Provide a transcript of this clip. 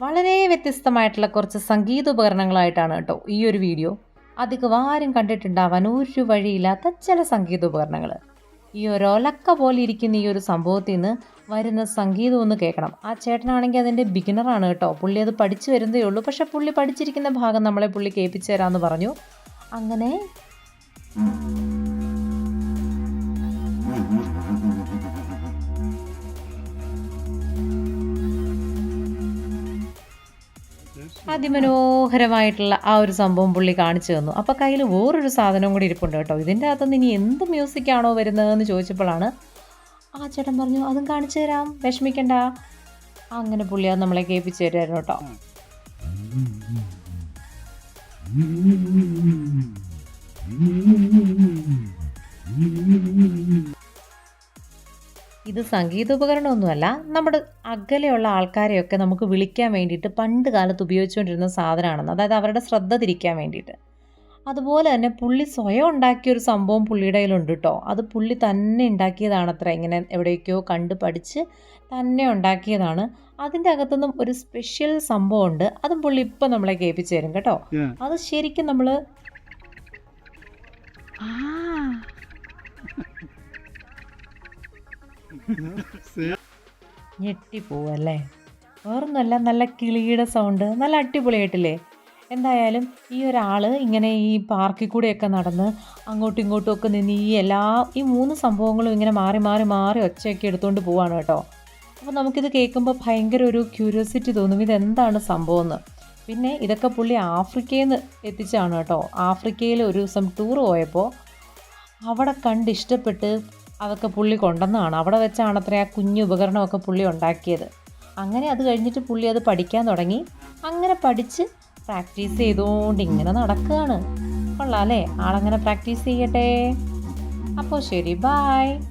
വളരെ വ്യത്യസ്തമായിട്ടുള്ള കുറച്ച് സംഗീത ഉപകരണങ്ങളായിട്ടാണ് കേട്ടോ ഈ ഒരു വീഡിയോ. അധികം ആരും കണ്ടിട്ടുണ്ടാവാൻ ഒരു വഴിയില്ലാത്ത ചില സംഗീത ഉപകരണങ്ങൾ ഈ ഒരു ഒലക്ക പോലെ ഇരിക്കുന്ന ഈ ഒരു സംഭവത്തിൽ നിന്ന് വരുന്ന സംഗീതം ഒന്ന് കേൾക്കണം. ആ ചേട്ടനാണെങ്കിൽ അതിന്റെ ബിഗിനറാണ് കേട്ടോ. പുള്ളി അത് പഠിച്ചു വരുന്നതേ ഉള്ളൂ. പക്ഷെ പുള്ളി പഠിച്ചിരിക്കുന്ന ഭാഗം നമ്മളെ പുള്ളി കേൾപ്പിച്ചു തരാമെന്ന് പറഞ്ഞു. അങ്ങനെ അതിമനോഹരമായിട്ടുള്ള ആ ഒരു സംഭവം പുള്ളി കാണിച്ചു തന്നു. അപ്പോൾ കയ്യിൽ വേറൊരു സാധനം കൂടി ഇരിപ്പുണ്ട് കേട്ടോ. ഇതിന്റെ അകത്തുനിന്ന് ഇനി എന്ത് മ്യൂസിക്കാണോ വരുന്നതെന്ന് ചോദിച്ചപ്പോഴാണ് ആ ചേട്ടൻ പറഞ്ഞു അതും കാണിച്ചു തരാം വിഷമിക്കണ്ട. അങ്ങനെ പുള്ളി അത് നമ്മളെ കേൾപ്പിച്ചു തരുമായിരുന്നു കേട്ടോ. ഇത് സംഗീതോപകരണമൊന്നുമല്ല നമ്മുടെ അകലെയുള്ള ആൾക്കാരെയൊക്കെ നമുക്ക് വിളിക്കാൻ വേണ്ടിയിട്ട് പണ്ട് കാലത്ത് ഉപയോഗിച്ചുകൊണ്ടിരുന്ന സാധനമാണെന്ന് അതായത് അവരുടെ ശ്രദ്ധ തിരിക്കാൻ വേണ്ടിയിട്ട്. അതുപോലെ തന്നെ പുള്ളി സ്വയം ഉണ്ടാക്കിയ ഒരു സംഭവം പുള്ളിയുടെ കയ്യിലുണ്ട് കേട്ടോ അത് പുള്ളി തന്നെ ഉണ്ടാക്കിയതാണത്ര ഇങ്ങനെ എവിടേക്കോ കണ്ട് പഠിച്ച് തന്നെ ഉണ്ടാക്കിയതാണ്. അതിന്റെ അകത്തുനിന്നും ഒരു സ്പെഷ്യൽ സംഭവമുണ്ട് അതും പുള്ളി ഇപ്പം നമ്മളെ കേൾപ്പിച്ചു തരും കേട്ടോ. അത് ശരിക്കും നമ്മൾ ഞെട്ടിപ്പോവല്ലേ? വേറൊന്നുമല്ല നല്ല കിളിയുടെ സൗണ്ട് നല്ല അടിപൊളിയായിട്ടില്ലേ? എന്തായാലും ഈ ഒരാൾ ഇങ്ങനെ ഈ പാർക്കിൽ കൂടെയൊക്കെ നടന്ന് അങ്ങോട്ടും ഇങ്ങോട്ടും ഒക്കെ നിന്ന് ഈ എല്ലാ ഈ മൂന്ന് സംഭവങ്ങളും ഇങ്ങനെ മാറി മാറി മാറി ഒച്ചയൊക്കെ എടുത്തുകൊണ്ട് പോവാണ് കേട്ടോ. അപ്പോൾ നമുക്കിത് കേൾക്കുമ്പോൾ ഭയങ്കര ഒരു ക്യൂരിയോസിറ്റി തോന്നും ഇതെന്താണ് സംഭവം എന്ന് പിന്നെ ഇതൊക്കെ പുള്ളി ആഫ്രിക്കയിൽ നിന്ന് എത്തിച്ചാണ് കേട്ടോ. ആഫ്രിക്കയിൽ ഒരു ദിവസം ടൂർ പോയപ്പോൾ അവിടെ കണ്ട് ഇഷ്ടപ്പെട്ട് അതൊക്കെ പുള്ളി കൊണ്ടുവന്നതാണ്. അവിടെ വെച്ചാണ് അത്ര ആ കുഞ്ഞു ഉപകരണമൊക്കെ പുള്ളി ഉണ്ടാക്കിയത്. അങ്ങനെ അത് കഴിഞ്ഞിട്ട് പുള്ളി അത് പഠിക്കാൻ തുടങ്ങി. അങ്ങനെ പഠിച്ച് പ്രാക്ടീസ് ചെയ്തുകൊണ്ട് ഇങ്ങനെ നടക്കുകയാണ്. കൊള്ളാം അല്ലേ? ആളങ്ങനെ പ്രാക്ടീസ് ചെയ്യട്ടെ. അപ്പോൾ ശരി ബായ്